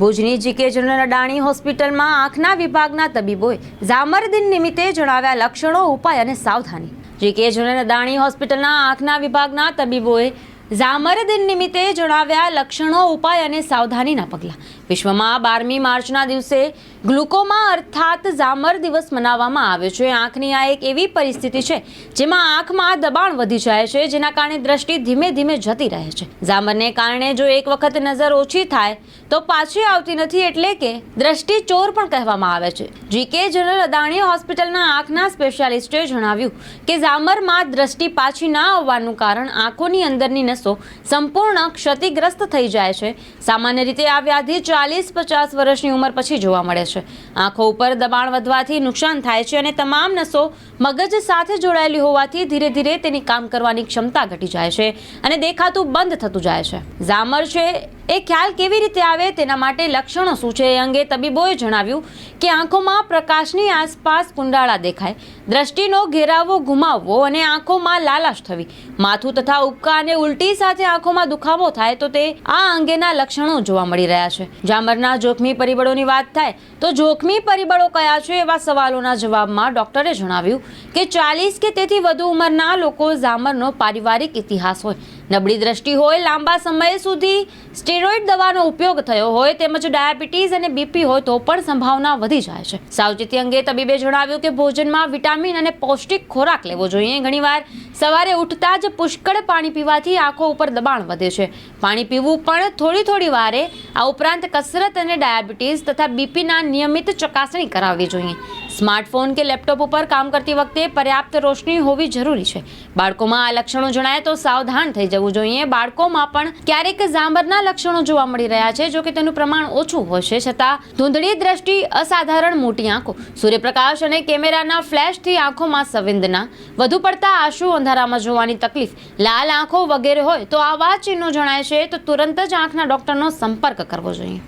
ભુજની GK general Adani હોસ્પિટલમાં આંખના વિભાગના તબીબોએ ઝામરદિન નિમિત્તે જણાવ્યા લક્ષણો, ઉપાય અને સાવધાની. જીકે જનરલ અડાણી હોસ્પિટલના આંખના વિભાગના તબીબોએ ઝામરદિન નિમિત્તે જણાવ્યા લક્ષણો, ઉપાય અને સાવધાનીના પગલાં. વિશ્વમાં બારમી માર્ચના દિવસે ગ્લુકોમા અર્થાત ઝામર દિવસ મનાવવામાં આવ્યો છે. આંખની આ એક એવી પરિસ્થિતિ છે જેમાં આંખમાં દબાણ વધી જાય છે, જેના કારણે દ્રષ્ટિ ધીમે ધીમે જતી રહે છે. ઝામરને કારણે જો એક વખત નજર ઓછી થાય, તો પાછી આવતી નથી એટલે કે દ્રષ્ટિ ચોર પણ કહેવામાં આવે છે. જીકે જનરલ અદાણી હોસ્પિટલના આંખના સ્પેશિયાલિસ્ટે જણાવ્યું કે ઝામરમાં દ્રષ્ટિ પાછી ના આવવાનું કારણ આંખોની અંદરની નસો સંપૂર્ણ ક્ષતિગ્રસ્ત થઈ જાય છે. સામાન્ય રીતે આ વ્યાધિ ચાલીસ પચાસ વર્ષની ઉંમર પછી જોવા મળે છે. આંખો ઉપર દબાણ વધવાથી નુકસાન થાય છે અને તમામ નસો મગજ સાથે જોડાયેલી હોવાથી ધીરે ધીરે તેની કામ કરવાની ક્ષમતા ઘટી જાય છે અને દેખાતું બંધ થતું જાય છે. ઝામર છે, એ ખ્યાલ કેવી રીતે આવે તેના માટે લક્ષણો શું છે એ અંગે તબીબોએ જણાવ્યું કે આંખોમાં પ્રકાશની આસપાસ કુંડાળા દેખાય દ્રષ્ટિનો ઘેરાવો ગુમાવવો અને આંખોમાં લાલાશ થવી. માથું તથા ઉબકા અને ઉલટી સાથે આંખોમાં દુખાવો થાય તો તે આ અંગેના લક્ષણો જોવા મળી રહ્યા છે. જામરના જોખમી પરિબળોની વાત થાય તો જોખમી પરિબળો કયા છે એવા સવાલોના જવાબમાં ડોક્ટરે જણાવ્યું કે ચાલીસ કે તેથી વધુ ઉંમરના લોકો ઝામરનો પારિવારિક ઇતિહાસ હોય. નબળી દ્રષ્ટિ હોય, લાંબા સમય સુધી સ્ટેરોઇડ દવાનો ઉપયોગ થયો હોય તેમજ ડાયાબિટીસ અને બીપી હોય તો પણ સંભાવના વધી જાય છે. સાવચેતી અંગે તબીબે જણાવ્યું કે ભોજનમાં વિટામિન અને પૌષ્ટિક ખોરાક લેવો જોઈએ. ઘણીવાર સવારે ઉઠતા જ પુષ્કળ પાણી પીવાથી આંખો ઉપર દબાણ વધે છે. પાણી પીવું પણ થોડી થોડી વારે આ ઉપરાંત કસરત અને ડાયાબિટીસ તથા બીપીના નિયમિત ચકાસણી કરાવવી જોઈએ. સ્માર્ટફોન કે લેપટોપ ઉપર કામ કરતી વખતે પર્યાપ્ત રોશની હોવી જરૂરી છે. બાળકોમાં આ લક્ષણો જણાય તો સાવધાન થઈ જવું જોઈએ. બાળકોમાં પણ ક્યારેક ઝાંબરના લક્ષણો જોવા મળી રહ્યા છે, જો કે તેનું પ્રમાણ ઓછું હોય છે, છતાં ધૂંધળી દ્રષ્ટિ, અસાધારણ મોટી આંખો, સૂર્યપ્રકાશ અને કેમેરાના ફ્લેશથી આંખોમાં સંવેદના, વધુ પડતા આંસુ અંધારામાં જોવાની તકલીફ, લાલ આંખો વગેરે હોય તો આવા ચિહ્નો જણાય છે, તો તુરંત જ આંખના ડોક્ટરનો સંપર્ક કરવો જોઈએ.